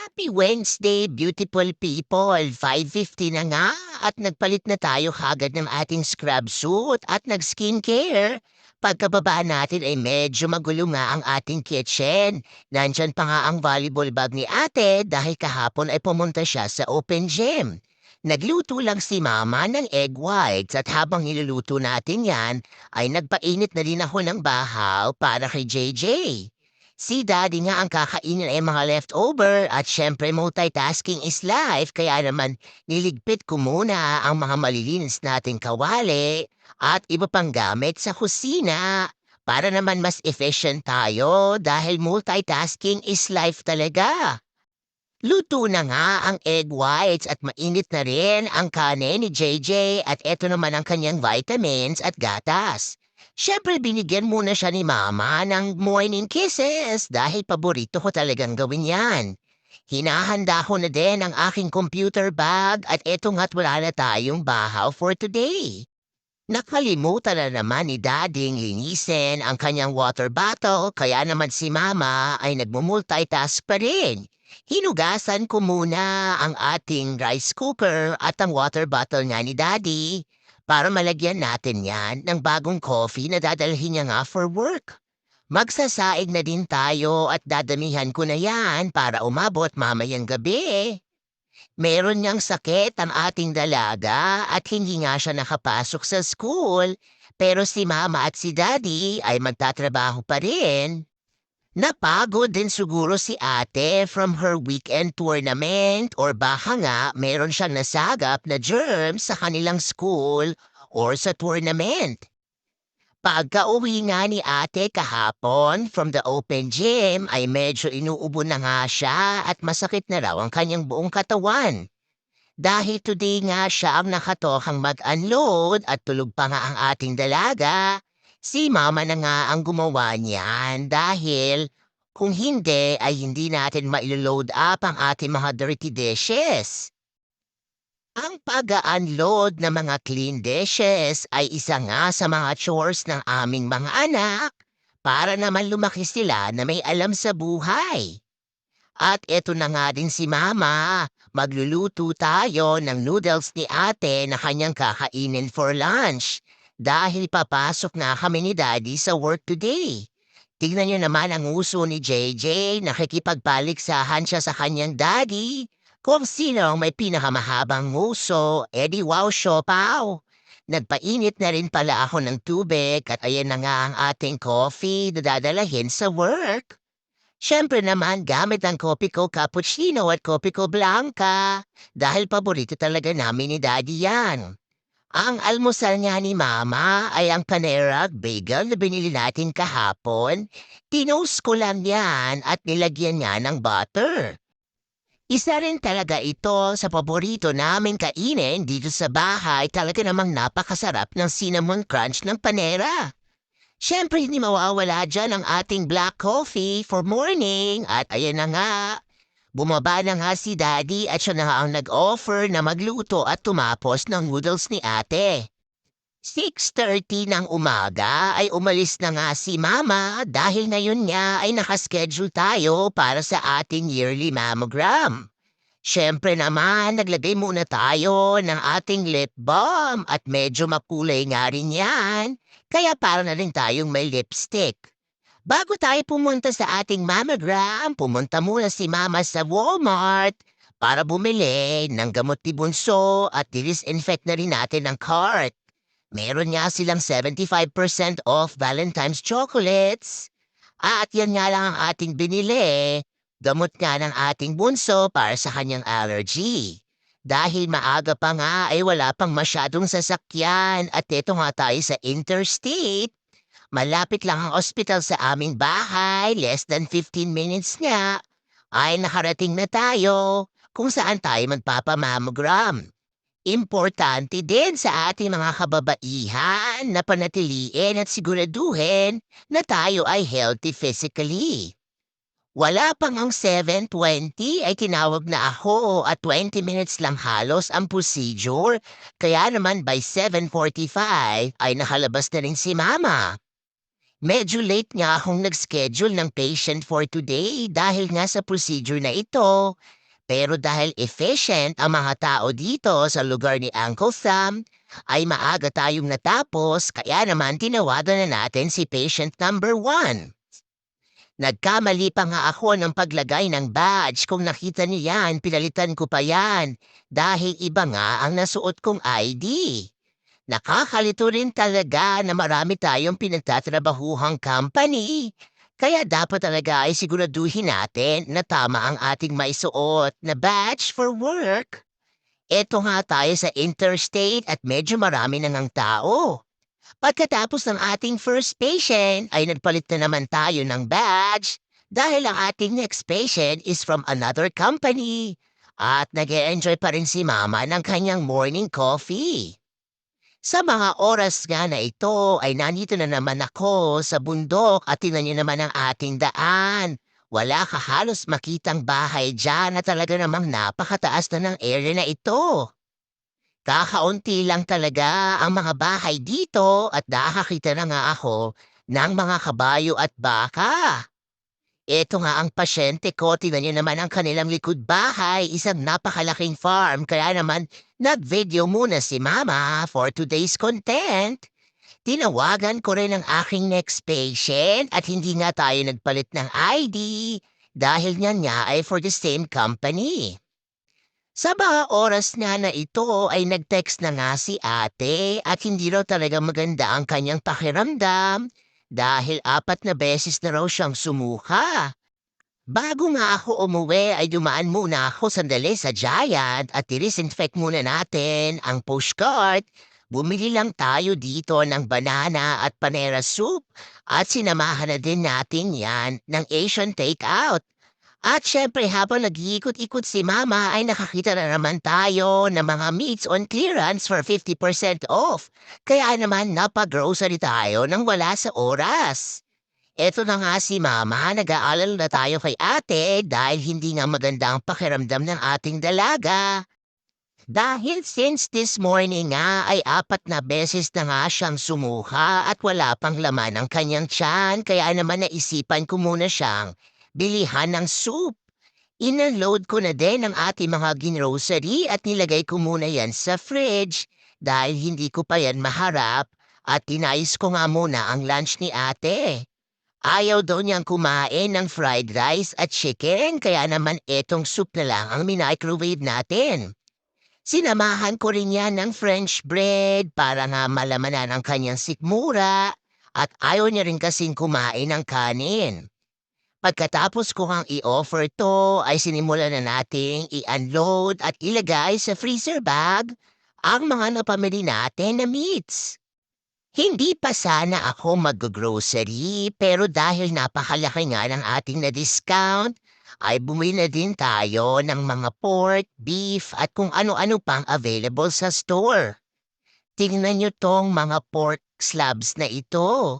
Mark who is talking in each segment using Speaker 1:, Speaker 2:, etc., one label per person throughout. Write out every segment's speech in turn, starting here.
Speaker 1: Happy Wednesday, beautiful people! 5.50 na nga at nagpalit na tayo kagad ng ating scrub suit at nag-skincare. Pagkababa natin ay medyo magulo nga ang ating kitchen. Nandyan pa nga ang volleyball bag ni ate dahil kahapon ay pumunta siya sa open gym. Nagluto lang si mama ng egg whites at habang niluluto natin yan ay nagpainit na rin ako ng bahaw para kay JJ. Si daddy nga ang kakainin ay mga leftover at syempre multitasking is life kaya naman niligpit ko muna ang mga malilinis nating kawali at iba pang gamit sa kusina para naman mas efficient tayo dahil multitasking is life talaga. Luto na nga ang egg whites at mainit na rin ang kanin ni JJ at eto naman ang kanyang vitamins at gatas. Siyempre binigyan muna siya ni mama ng morning kisses dahil paborito ko talagang gawin yan. Hinahanda ko na din ang aking computer bag at eto nga't wala na tayong bahaw for today. Nakalimutan na naman ni Dading linisin ang kanyang water bottle kaya naman si Mama ay nagmumultitask pa rin. Hinugasan ko muna ang ating rice cooker at ang water bottle niya ni Daddy para malagyan natin yan ng bagong coffee na dadalhin niya nga for work. Magsasaig na din tayo at dadamihan ko na yan para umabot mamayang gabi. Meron niyang sakit ang ating dalaga at hindi nga siya nakapasok sa school, pero si mama at si daddy ay magtatrabaho pa rin. Napagod din siguro si ate from her weekend tournament or baka nga meron siyang nasagap na germs sa kanilang school or sa tournament. Pagka-uwi nga ni ate kahapon from the open gym ay medyo inuubo na nga siya at masakit na raw ang kanyang buong katawan. Dahil today nga siya ang nakatokang mag-unload at tulog pa nga ang ating dalaga, si mama na nga ang gumawa niyan dahil kung hindi ay hindi natin mailoload up ang ating mga dirty dishes. Ang pag-unload ng mga clean dishes ay isa nga sa mga chores ng aming mga anak para naman lumaki sila na may alam sa buhay. At eto na nga din si Mama, magluluto tayo ng noodles ni ate na kanyang kakainin for lunch dahil papasok na kami ni Daddy sa work today. Tingnan niyo naman ang uso ni JJ, nakikipagpaliksahan siya sa kanyang daddy kung sino ang may pinakamahabang nguso, edi wow siopaw. Nagpainit na rin pala ako ng tubig at ayan na nga ang ating coffee na dadalahin sa work. Siyempre naman gamit ang kopi ko cappuccino at kopi ko blanca dahil paborito talaga namin ni Daddy yan. Ang almusal niya ni Mama ay ang panerag bagel na binili natin kahapon. Tinost ko lang yan at nilagyan niya ng butter. Isa rin talaga ito sa paborito namin kainin dito sa bahay. Talaga namang napakasarap ng cinnamon crunch ng panera. Siyempre, hindi mawawala dyan ang ating black coffee for morning. At ayan na nga, bumaba na nga si daddy at siya na nga ang nag-offer na magluto at tumapos ng noodles ni ate. 6.30 ng umaga ay umalis na nga si Mama dahil ngayon niya ay nakaschedule tayo para sa ating yearly mammogram. Siyempre naman, naglagay muna tayo ng ating lip balm at medyo makulay nga rin yan, kaya para na rin tayong may lipstick. Bago tayo pumunta sa ating mammogram, pumunta muna si Mama sa Walmart para bumili ng gamot ni Bunso at disinfect na rin natin ang cart. Meron nga silang 75% off Valentine's chocolates. At yan nga lang ang ating binili. Gamot nga ng ating bunso para sa kanyang allergy. Dahil maaga pa nga ay wala pang masyadong sasakyan at ito nga tayo sa interstate. Malapit lang ang ospital sa aming bahay, less than 15 minutes nga. Ay nakarating na tayo kung saan tayo magpapamammogram. Importante din sa ating mga kababaihan na panatiliin at siguraduhin na tayo ay healthy physically. Wala pang ang 7.20 ay tinawag na ako at 20 minutes lang halos ang procedure kaya naman by 7.45 ay nakalabas na rin si mama. Medyo late nga akong nag-schedule ng patient for today dahil nga sa procedure na ito. Pero dahil efficient ang mga tao dito sa lugar ni Uncle Sam, ay maaga tayong natapos kaya naman tinawagan na natin si patient number one. Nagkamali pa nga ako ng paglagay ng badge. Kung nakita niyo yan, pinalitan ko pa yan. Dahil iba nga ang nasuot kong ID. Nakakalito rin talaga na marami tayong pinagtatrabahuhang company. Kaya dapat talaga ay siguraduhin natin na tama ang ating maisuot na badge for work. Eto nga tayo sa interstate at medyo marami na ngang tao. Pagkatapos ng ating first patient ay nagpalit na naman tayo ng badge dahil ang ating next patient is from another company at nag enjoy pa rin si mama ng kanyang morning coffee. Sa mga oras nga na ito ay nandito na naman ako sa bundok at tinan niyo naman ang ating daan. Wala ka halos makitang bahay dyan na talaga namang napakataas na ng area na ito. Kakaunti lang talaga ang mga bahay dito at nakakita na nga ako ng mga kabayo at baka. Ito nga ang pasyente ko, tingnan niyo naman ang kanilang likod bahay, isang napakalaking farm, kaya naman nag-video muna si Mama for today's content. Tinawagan ko rin ang aking next patient at hindi nga tayo nagpalit ng ID dahil nga ay for the same company. Sa mga oras nga na ito ay nag-text na nga si ate at hindi raw talaga maganda ang kanyang pakiramdam dahil apat na beses na raw siyang sumuka. Bago nga ako umuwi ay dumaan muna ako sandali sa Giant at i-disinfect muna natin ang postcard. Bumili lang tayo dito ng banana at panera soup at sinamahan na din natin yan ng Asian takeout. At syempre habang nag-iikot-ikot si Mama ay nakakita na naman tayo ng mga meats on clearance for 50% off. Kaya naman napag-grocery tayo nang wala sa oras. Eto na nga si Mama, nag-aalala na tayo kay ate dahil hindi nga maganda ang pakiramdam ng ating dalaga. Dahil since this morning nga ay apat na beses na nga siyang sumuka at wala pang laman ang kanyang tiyan kaya naman naisipan ko muna siyang bilihan ng soup. Inunload ko na din ang ating mga ginrocery at nilagay ko muna yan sa fridge dahil hindi ko pa yan maharap at tinayos ko nga muna ang lunch ni ate. Ayaw daw niyang kumain ng fried rice at chicken kaya naman etong soup na lang ang minicrowave natin. Sinamahan ko rin yan ng French bread para nga malamanan ang kanyang sikmura at ayaw niya rin kasing kumain ng kanin. Pagkatapos ko ang i-offer to ay sinimula na nating i-unload at ilagay sa freezer bag ang mga napamili natin na meats. Hindi pa sana ako mag-grocery pero dahil napakalaki nga ng ating na-discount ay bumili na din tayo ng mga pork, beef at kung ano-ano pang available sa store. Tingnan nyo tong mga pork slabs na ito.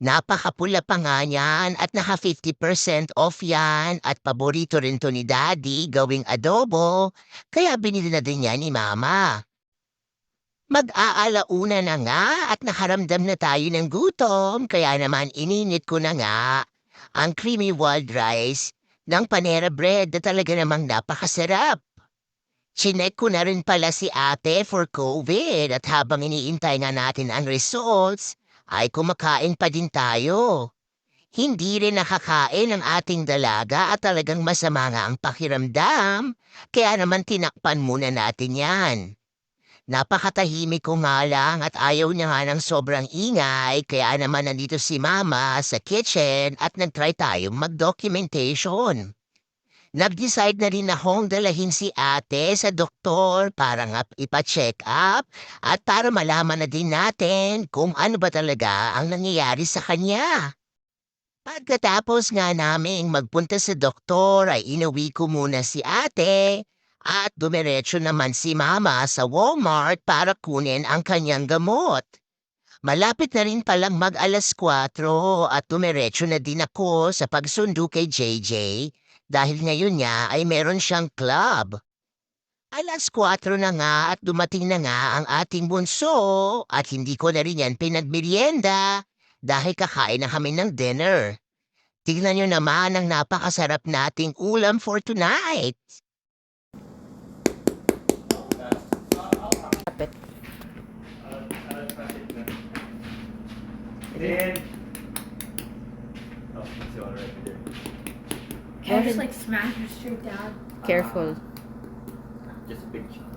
Speaker 1: Napakapula pa nga yan at naka 50% off yan at paborito rin to ni Daddy gawing adobo, kaya binili na din yan ni Mama. Mag-aalauna na nga at nakaramdam na tayo ng gutom, kaya naman ininit ko na nga ang creamy wild rice ng panera bread na talaga namang napakasarap. Chinek ko na rin pala si ate for COVID at habang iniintay nga natin ang results, ay kumakain pa din tayo. Hindi rin nakakain ang ating dalaga at talagang masama nga ang pakiramdam, kaya naman tinakpan muna natin yan. Napakatahimik ko nga lang at ayaw niya nga ng sobrang ingay kaya naman nandito si mama sa kitchen at nagtry tayong mag-documentation. Nag-decide na rin akong dalahin si ate sa doktor para nga ipa-check up at para malaman na din natin kung ano ba talaga ang nangyayari sa kanya. Pagkatapos nga naming magpunta sa doktor ay inuwi ko muna si ate at dumiretso naman si mama sa Walmart para kunin ang kanyang gamot. Malapit na rin palang mag alas 4 at dumiretso na din ako sa pagsundo kay JJ dahil ngayon niya ay meron siyang club. Alas 4 na nga at dumating na nga ang ating bunso at hindi ko na rin yan pinagmerienda dahil kakain na kami ng dinner. Tignan nyo naman ang napakasarap nating ulam for tonight.
Speaker 2: Just like smash her straight down?
Speaker 3: Careful.
Speaker 4: Just a big chunk.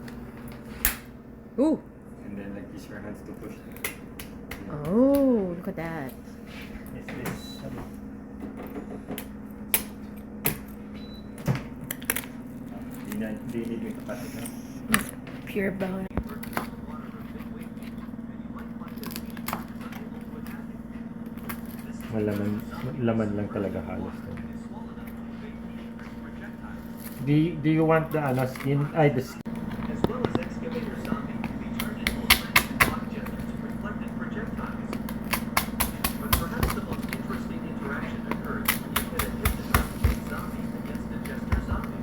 Speaker 3: Ooh.
Speaker 4: And then like use your hands to push it.
Speaker 3: Oh, look at that.
Speaker 4: It's this. Di na, di need yung kapatid na.
Speaker 2: Pure bone.
Speaker 4: Malaman, laman lang talaga halos. to. Do you, do you want the ano, skin? Ay, the skin.
Speaker 5: as well as excavator zombie can be turned into flaming objects reflected projectiles. But perhaps the most interesting interaction occurs when you hit a hypnotizing zombie against a jester zombie.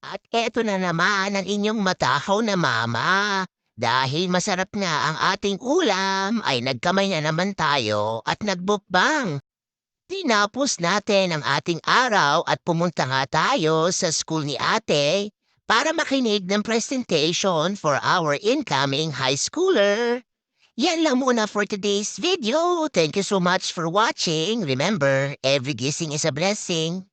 Speaker 1: At eto na naman ang inyong matahaw na mama. Dahil masarap nga ang ating ulam, ay nagkamay na naman tayo at nagbukbang. Tinapos natin ang ating araw at pumunta nga tayo sa school ni ate para makinig ng presentation for our incoming high schooler. Yan lang muna for today's video. Thank you so much for watching. Remember, every gising is a blessing.